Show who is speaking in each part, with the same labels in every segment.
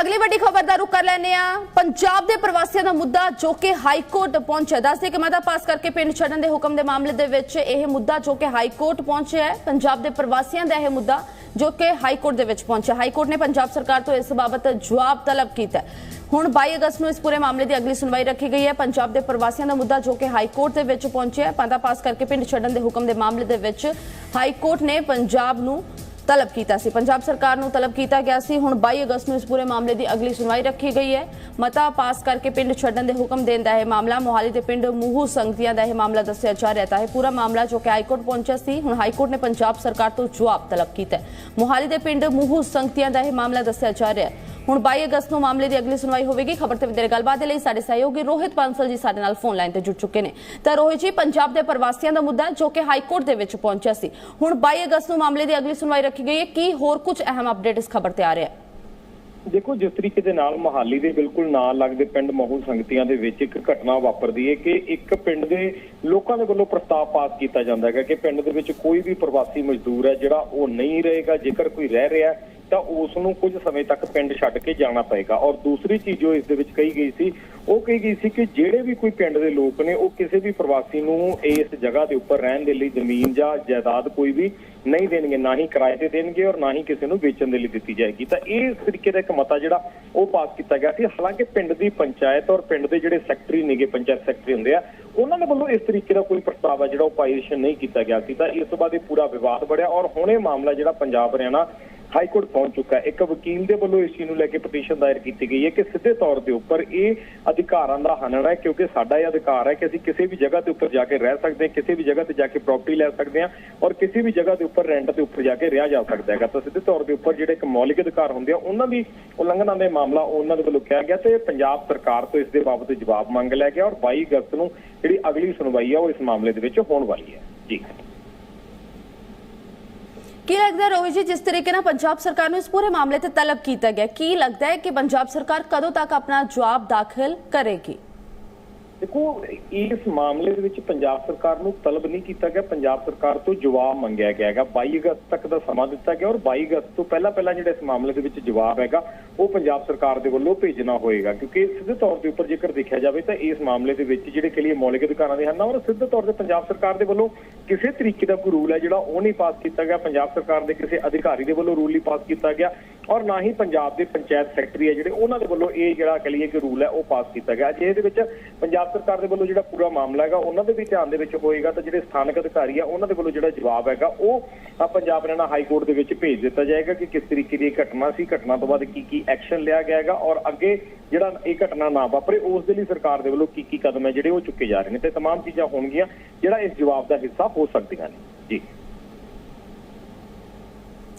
Speaker 1: ਅਗਲੀ ਵੱਡੀ ਖਬਰ ਦਾ ਰੁਕ ਕਰ ਲੈਨੇ ਆ ਪੰਜਾਬ ਦੇ ਪ੍ਰਵਾਸੀਆਂ ਦਾ ਮੁੱਦਾ ਜੋ ਕਿ ਹਾਈ ਕੋਰਟ ਪਹੁੰਚਿਆ। ਦੱਸਦੇ ਕਿ ਮਤਾ ਪਾਸ ਕਰਕੇ ਪਿੰਡ ਛੱਡਣ ਦੇ ਹੁਕਮ ਦੇ ਮਾਮਲੇ ਦੇ ਵਿੱਚ ਇਹ ਮੁੱਦਾ ਜੋ ਕਿ ਹਾਈ ਕੋਰਟ ਪਹੁੰਚਿਆ ਹੈ। ਪੰਜਾਬ ਦੇ ਪ੍ਰਵਾਸੀਆਂ ਦਾ ਇਹ ਮੁੱਦਾ ਜੋ ਕਿ ਹਾਈ ਕੋਰਟ ਦੇ ਵਿੱਚ ਪਹੁੰਚਿਆ। ਹਾਈ ਕੋਰਟ ਨੇ ਪੰਜਾਬ ਸਰਕਾਰ ਤੋਂ ਇਸ ਬਾਬਤ ਜਵਾਬ ਤਲਬ ਕੀਤਾ ਹੁਣ 22 ਅਗਸਤ ਨੂੰ ਇਸ ਪੂਰੇ ਮਾਮਲੇ ਦੀ ਅਗਲੀ ਸੁਣਵਾਈ ਰੱਖੀ ਗਈ ਹੈ। ਪੰਜਾਬ ਦੇ ਪ੍ਰਵਾਸੀਆਂ ਦਾ ਮੁੱਦਾ ਜੋ ਕਿ ਹਾਈ ਕੋਰਟ ਦੇ ਵਿੱਚ ਪਹੁੰਚਿਆ ਹੈ। ਮਤਾ ਪਾਸ ਕਰਕੇ ਪਿੰਡ ਛੱਡਣ ਦੇ ਹੁਕਮ ਦੇ ਮਾਮਲੇ ਦੇ ਵਿੱਚ ਹਾਈ ਕੋਰਟ ਨੇ ਪੰਜਾਬ ਨੂੰ ਤਲਬ ਕੀਤਾ ਸੀ। ਪੰਜਾਬ ਸਰਕਾਰ ਨੂੰ ਤਲਬ ਕੀਤਾ ਗਿਆ ਸੀ। ਹੁਣ 22 ਅਗਸਤ ਨੂੰ ਇਸ ਪੂਰੇ ਮਾਮਲੇ ਦੀ ਅਗਲੀ ਸੁਣਵਾਈ ਰੱਖੀ ਗਈ ਹੈ। ਮਤਾ ਪਾਸ ਕਰਕੇ ਪਿੰਡ ਛੱਡਣ ਦੇ ਹੁਕਮ ਦੇਣ ਦਾ ਮਾਮਲਾ, ਮੋਹਾਲੀ ਦੇ ਪਿੰਡ ਮੂਹੂ ਸੰਗਤੀਆਂ ਦਾ ਇਹ ਮਾਮਲਾ ਦੱਸਿਆ ਜਾ ਰਿਹਾ ਹੈ ਪੂਰਾ ਮਾਮਲਾ ਜੋ ਕਿ ਹਾਈਕੋਰਟ ਪਹੁੰਚਿਆ ਸੀ। ਹੁਣ ਹਾਈਕੋਰਟ ਨੇ ਪੰਜਾਬ ਸਰਕਾਰ ਤੋਂ ਜਵਾਬ ਤਲਬ ਕੀਤਾ ਮੋਹਾਲੀ ਦੇ ਪਿੰਡ ਮੂਹੂ ਸੰਗਤੀਆਂ ਦਾ ਇਹ ਮਾਮਲਾ ਦੱਸਿਆ ਜਾ ਰਿਹਾ ਹੈ। ਹੁਣ 22 ਅਗਸਤ ਨੂੰ ਮਾਮਲੇ ਦੀ ਅਗਲੀ ਸੁਣਵਾਈ ਹੋਵੇਗੀ। ਖਬਰ ਤੇ ਵਧੇਰੇ ਗੱਲਬਾਤ ਦੇ ਲਈ ਸਾਡੇ ਸਹਿਯੋਗੀ ਰੋਹਿਤ ਬਾਂਸਲ ਜੀ ਸਾਡੇ ਨਾਲ ਫੋਨ ਲਾਈਨ ਤੇ ਜੁੜ ਚੁੱਕੇ ਨੇ। ਤਾਂ ਰੋਹਿਤ ਜੀ, ਪੰਜਾਬ ਦੇ ਪ੍ਰਵਾਸੀਆਂ ਦਾ ਮੁੱਦਾ ਜੋ ਕਿ ਹਾਈ ਕੋਰਟ ਦੇ ਵਿੱਚ ਪਹੁੰਚਿਆ ਸੀ। ਹੁਣ 22 ਅਗਸਤ ਨੂੰ ਮਾਮਲੇ ਦੀ ਅਗਲੀ ਸੁਣਵਾਈ ਰੱਖੀ ਗਈ ਹੈ ਕੀ ਹੋਰ ਕੁਝ ਅਹਿਮ ਅਪਡੇਟ ਇਸ ਖਬਰ ਤੇ ਆ ਰਿਹਾ ਹੈ?
Speaker 2: ਦੇਖੋ, ਜਿਸ ਤਰੀਕੇ ਦੇ ਨਾਲ ਮਹਾਲੀ ਦੇ ਬਿਲਕੁਲ ਨਾਲ ਲੱਗਦੇ ਪਿੰਡ ਮਹੂ ਸੰਗਤੀਆਂ ਦੇ ਵਿੱਚ ਇੱਕ ਘਟਨਾ ਵਾਪਰਦੀ ਹੈ ਕਿ ਇੱਕ ਪਿੰਡ ਦੇ ਲੋਕਾਂ ਦੇ ਵੱਲੋਂ ਪ੍ਰਸਤਾਵ ਪਾਸ ਕੀਤਾ ਜਾਂਦਾ ਹੈ ਕਿ ਪਿੰਡ ਦੇ ਵਿੱਚ ਕੋਈ ਵੀ ਪ੍ਰਵਾਸੀ ਮਜ਼ਦੂਰ ਹੈ ਜਿਹੜਾ ਉਹ ਨਹੀਂ ਰਹੇਗਾ, ਜੇਕਰ ਕੋਈ ਰਹਿ ਰਿਹਾ ਤਾਂ ਉਸ ਨੂੰ ਕੁਝ ਸਮੇਂ ਤੱਕ ਪਿੰਡ ਛੱਡ ਕੇ ਜਾਣਾ ਪਏਗਾ। ਔਰ ਦੂਸਰੀ ਚੀਜ਼ ਜੋ ਇਸ ਦੇ ਵਿੱਚ ਕਹੀ ਗਈ ਸੀ, ਉਹ ਕਹੀ ਗਈ ਸੀ ਕਿ ਜਿਹੜੇ ਵੀ ਕੋਈ ਪਿੰਡ ਦੇ ਲੋਕ ਨੇ, ਉਹ ਕਿਸੇ ਵੀ ਪ੍ਰਵਾਸੀ ਨੂੰ ਇਸ ਜਗ੍ਹਾ ਦੇ ਉੱਪਰ ਰਹਿਣ ਦੇ ਲਈ ਜ਼ਮੀਨ ਜਾਂ ਜਾਇਦਾਦ ਕੋਈ ਵੀ ਨਹੀਂ ਦੇਣਗੇ, ਨਾ ਹੀ ਕਿਰਾਏ ਤੇ ਦੇਣਗੇ ਔਰ ਨਾ ਹੀ ਕਿਸੇ ਨੂੰ ਵੇਚਣ ਦੇ ਲਈ ਦਿੱਤੀ ਜਾਏਗੀ। ਤਾਂ ਇਹ ਇਸ ਤਰੀਕੇ ਦਾ ਇੱਕ ਮਤਾ ਜਿਹੜਾ ਉਹ ਪਾਸ ਕੀਤਾ ਗਿਆ ਸੀ। ਹਾਲਾਂਕਿ ਪਿੰਡ ਦੀ ਪੰਚਾਇਤ ਔਰ ਪਿੰਡ ਦੇ ਜਿਹੜੇ ਸੈਕਟਰੀ ਨੇਗੇ, ਪੰਚਾਇਤ ਸੈਕਟਰੀ ਹੁੰਦੇ ਆ, ਉਹਨਾਂ ਦੇ ਵੱਲੋਂ ਇਸ ਤਰੀਕੇ ਦਾ ਕੋਈ ਪ੍ਰਸਤਾਵ ਹੈ ਜਿਹੜਾ ਉਹ ਪਾਈਸ਼ਨ ਨਹੀਂ ਕੀਤਾ ਗਿਆ ਸੀ। ਤਾਂ ਇਸ ਤੋਂ ਬਾਅਦ ਇਹ ਪੂਰਾ ਵਿਵਾਦ ਬੜਿਆ ਔਰ ਹੁਣ ਇਹ ਮਾਮਲਾ ਜਿਹੜਾ ਪੰਜਾਬ ਹਰਿਆਣਾ ਹਾਈ ਕੋਰਟ ਪਹੁੰਚ ਚੁੱਕਾ ਇੱਕ ਵਕੀਲ ਦੇ ਵੱਲੋਂ ਇਸ ਚੀਜ਼ ਨੂੰ ਲੈ ਕੇ ਪਟੀਸ਼ਨ ਦਾਇਰ ਕੀਤੀ ਗਈ ਹੈ ਕਿ ਸਿੱਧੇ ਤੌਰ ਦੇ ਉੱਪਰ ਇਹ ਅਧਿਕਾਰਾਂ ਦਾ ਹਨਨ ਹੈ, ਕਿਉਂਕਿ ਸਾਡਾ ਇਹ ਅਧਿਕਾਰ ਹੈ ਕਿ ਅਸੀਂ ਕਿਸੇ ਵੀ ਜਗ੍ਹਾ ਤੇ ਉੱਪਰ ਜਾ ਕੇ ਰਹਿ ਸਕਦੇ ਹਾਂ, ਕਿਸੇ ਵੀ ਜਗ੍ਹਾ ਤੇ ਜਾ ਕੇ ਪ੍ਰਾਪਰਟੀ ਲੈ ਸਕਦੇ ਹਾਂ ਔਰ ਕਿਸੇ ਵੀ ਜਗ੍ਹਾ ਦੇ ਉੱਪਰ ਰੈਂਟ ਦੇ ਉੱਪਰ ਜਾ ਕੇ ਰਿਹਾ ਜਾ ਸਕਦਾ ਹੈਗਾ। ਤਾਂ ਸਿੱਧੇ ਤੌਰ ਦੇ ਉੱਪਰ ਜਿਹੜੇ ਇੱਕ ਮੌਲਿਕ ਅਧਿਕਾਰ ਹੁੰਦੇ ਆ, ਉਹਨਾਂ ਦੀ ਉਲੰਘਣਾ ਦੇ ਮਾਮਲਾ ਉਹਨਾਂ ਦੇ ਵੱਲੋਂ ਕਿਹਾ ਗਿਆ ਤੇ ਪੰਜਾਬ ਸਰਕਾਰ ਤੋਂ ਇਸ ਦੇ ਬਾਬਤ ਜਵਾਬ ਮੰਗ ਲਿਆ ਗਿਆ ਔਰ 22 ਅਗਸਤ ਨੂੰ ਜਿਹੜੀ ਅਗਲੀ ਸੁਣਵਾਈ ਹੈ ਉਹ ਇਸ ਮਾਮਲੇ ਦੇ ਵਿੱਚ ਹੋਣ ਵਾਲੀ ਹੈ। ਜੀ।
Speaker 1: ਕੀ ਲੱਗਦਾ ਰੋਹਿਤ ਜੀ, ਜਿਸ ਤਰੀਕੇ ਨਾਲ ਪੰਜਾਬ ਸਰਕਾਰ ਨੂੰ ਇਸ ਪੂਰੇ ਮਾਮਲੇ ਤੇ ਤਲਬ ਕੀਤਾ ਗਿਆ, ਕੀ ਲੱਗਦਾ ਹੈ ਕਿ ਪੰਜਾਬ ਸਰਕਾਰ ਕਦੋਂ ਤੱਕ ਆਪਣਾ ਜਵਾਬ ਦਾਖਲ ਕਰੇਗੀ?
Speaker 2: ਦੇਖੋ ਇਸ ਮਾਮਲੇ ਦੇ ਵਿੱਚ ਪੰਜਾਬ ਸਰਕਾਰ ਨੂੰ ਤਲਬ ਨਹੀਂ ਕੀਤਾ ਗਿਆ। ਪੰਜਾਬ ਸਰਕਾਰ ਤੋਂ ਜਵਾਬ ਮੰਗਿਆ ਗਿਆ ਹੈਗਾ। 22 ਅਗਸਤ ਤੱਕ ਦਾ ਸਮਾਂ ਦਿੱਤਾ ਗਿਆ ਔਰ 22 ਅਗਸਤ ਤੋਂ ਪਹਿਲਾਂ ਪਹਿਲਾਂ ਜਿਹੜਾ ਇਸ ਮਾਮਲੇ ਦੇ ਵਿੱਚ ਜਵਾਬ ਹੈਗਾ, ਉਹ ਪੰਜਾਬ ਸਰਕਾਰ ਦੇ ਵੱਲੋਂ ਭੇਜਣਾ ਹੋਏਗਾ। ਕਿਉਂਕਿ ਸਿੱਧੇ ਤੌਰ ਦੇ ਉੱਪਰ ਜੇਕਰ ਦੇਖਿਆ ਜਾਵੇ ਤਾਂ ਇਸ ਮਾਮਲੇ ਦੇ ਵਿੱਚ ਜਿਹੜੇ ਕਿ ਲਈ ਮੌਲਿਕ ਅਧਿਕਾਰਾਂ ਦੇ ਹਨ ਔਰ ਸਿੱਧੇ ਤੌਰ ਤੇ ਪੰਜਾਬ ਸਰਕਾਰ ਦੇ ਵੱਲੋਂ ਕਿਸੇ ਤਰੀਕੇ ਦਾ ਕੋਈ ਰੂਲ ਹੈ ਜਿਹੜਾ ਉਹ ਨਹੀਂ ਪਾਸ ਕੀਤਾ ਗਿਆ। ਪੰਜਾਬ ਸਰਕਾਰ ਦੇ ਕਿਸੇ ਅਧਿਕਾਰੀ ਦੇ ਵੱਲੋਂ ਰੂਲ ਨਹੀਂ ਪਾਸ ਕੀਤਾ ਗਿਆ। ਔਰ ਨਾ ਹੀ ਪੰਜਾਬ ਦੇ ਪੰਚਾਇਤ ਸੈਕਟਰੀ ਹੈ ਜਿਹੜੇ ਉਹਨਾਂ ਦੇ ਵੱਲੋਂ ਇਹ ਜਿਹੜਾ ਕਹ ਲਈਏ ਕਿ ਰੂਲ ਹੈ ਉਹ ਪਾਸ ਕੀਤਾ ਗਿਆ ਜੇ ਇਹਦੇ ਵਿੱਚ ਪੰਜਾਬ ਸਰਕਾਰ ਦੇ ਵੱਲੋਂ ਜਿਹੜਾ ਪੂਰਾ ਮਾਮਲਾ ਹੈਗਾ ਉਹਨਾਂ ਦੇ ਵੀ ਧਿਆਨ ਦੇ ਵਿੱਚ ਹੋਏਗਾ ਤਾਂ ਜਿਹੜੇ ਸਥਾਨਕ ਅਧਿਕਾਰੀ ਆ ਉਹਨਾਂ ਦੇ ਵੱਲੋਂ ਜਿਹੜਾ ਜਵਾਬ ਹੈਗਾ ਉਹ ਅ, ਪੰਜਾਬ ਹਰਿਆਣਾ ਹਾਈ ਕੋਰਟ ਦੇ ਵਿੱਚ ਭੇਜ ਦਿੱਤਾ ਜਾਏਗਾ ਕਿ ਕਿਸ ਤਰੀਕੇ ਦੀ ਇਹ ਘਟਨਾ ਸੀ ਘਟਨਾ ਤੋਂ ਬਾਅਦ ਕੀ ਕੀ ਐਕਸ਼ਨ ਲਿਆ ਗਿਆ ਹੈਗਾ ਔਰ ਅੱਗੇ ਜਿਹੜਾ ਇਹ ਘਟਨਾ ਨਾ ਵਾਪਰੇ ਉਸ ਦੇ ਲਈ ਸਰਕਾਰ ਦੇ ਵੱਲੋਂ ਕੀ ਕੀ ਕਦਮ ਹੈ ਜਿਹੜੇ ਉਹ ਚੁੱਕੇ ਜਾ ਰਹੇ ਨੇ ਤੇ तमाम ਚੀਜ਼ਾਂ ਹੋਣਗੀਆਂ ਜਿਹੜਾ ਇਸ ਜਵਾਬ ਦਾ ਹਿੱਸਾ ਹੋ ਸਕਦੀਆਂ ਨੇ ਜੀ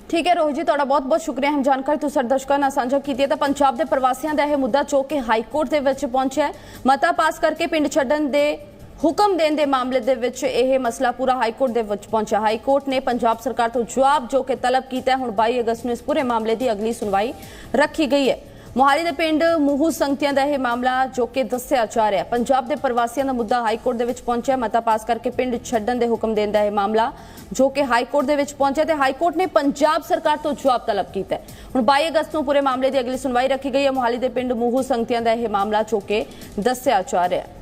Speaker 1: ਠੀਕ ਹੈ ਰੋਹਿਤ ਜੀ, ਤੁਹਾਡਾ ਬਹੁਤ ਬਹੁਤ ਸ਼ੁਕਰੀਆ। ਹਮ ਜਾਣਕਾਰੀ ਤੁਸੀਂ ਦਰਸ਼ਕਾਂ ਨਾਲ ਸਾਂਝਾ ਕੀਤੀ ਹੈ ਤਾਂ ਪੰਜਾਬ ਦੇ ਪ੍ਰਵਾਸੀਆਂ ਦਾ ਇਹ ਮੁੱਦਾ ਜੋ ਕਿ ਹਾਈ ਕੋਰਟ ਦੇ ਵਿੱਚ ਪਹੁੰਚਿਆ ਹੈ। ਮਤਾ ਪਾਸ ਕਰਕੇ ਪਿੰਡ ਛੱਡਣ ਦੇ ਹੁਕਮ ਦੇਣ ਦੇ ਮਾਮਲੇ ਦੇ ਵਿੱਚ ਇਹ ਮਸਲਾ ਪੂਰਾ ਹਾਈ ਕੋਰਟ ਦੇ ਵਿੱਚ ਪਹੁੰਚਿਆ। ਹਾਈ ਕੋਰਟ ਨੇ ਪੰਜਾਬ ਸਰਕਾਰ ਤੋਂ ਜਵਾਬ ਜੋ ਕਿ ਤਲਬ ਕੀਤਾ ਹੈ। ਹੁਣ 22 ਅਗਸਤ ਨੂੰ ਇਸ ਪੂਰੇ ਮਾਮਲੇ ਦੀ ਅਗਲੀ ਸੁਣਵਾਈ ਰੱਖੀ ਗਈ ਹੈ। ਮੋਹਾਲੀ ਦੇ ਪਿੰਡ ਮੂਹੂ ਸੰਗਤੀਆਂ ਦਾ ਇਹ ਮਾਮਲਾ ਜੋ ਕਿ ਦੱਸਿਆ ਜਾ ਰਿਹਾ ਪੰਜਾਬ ਦੇ ਪ੍ਰਵਾਸੀਆਂ ਦਾ ਮੁੱਦਾ ਹਾਈ ਕੋਰਟ ਦੇ ਵਿੱਚ ਪਹੁੰਚਿਆ। ਮਤਾ ਪਾਸ ਕਰਕੇ ਪਿੰਡ ਛੱਡਣ ਦੇ ਹੁਕਮ ਦੇਣ ਦਾ ਇਹ ਮਾਮਲਾ ਜੋ ਕਿ ਹਾਈ ਕੋਰਟ ਦੇ ਵਿੱਚ ਪਹੁੰਚਿਆ ਤੇ ਹਾਈ ਕੋਰਟ ਨੇ ਪੰਜਾਬ ਸਰਕਾਰ ਤੋਂ ਜਵਾਬ ਤਲਬ ਕੀਤਾ ਹੁਣ 22 ਅਗਸਤ ਨੂੰ ਪੂਰੇ ਮਾਮਲੇ ਦੀ ਅਗਲੀ ਸੁਣਵਾਈ ਰੱਖੀ ਗਈ ਹੈ। ਮੋਹਾਲੀ ਦੇ ਪਿੰਡ ਮੂਹੂ ਸੰਗਤੀਆਂ ਦਾ ਇਹ ਮਾਮਲਾ ਜੋ ਕਿ ਦੱਸਿਆ ਜਾ ਰਿਹਾ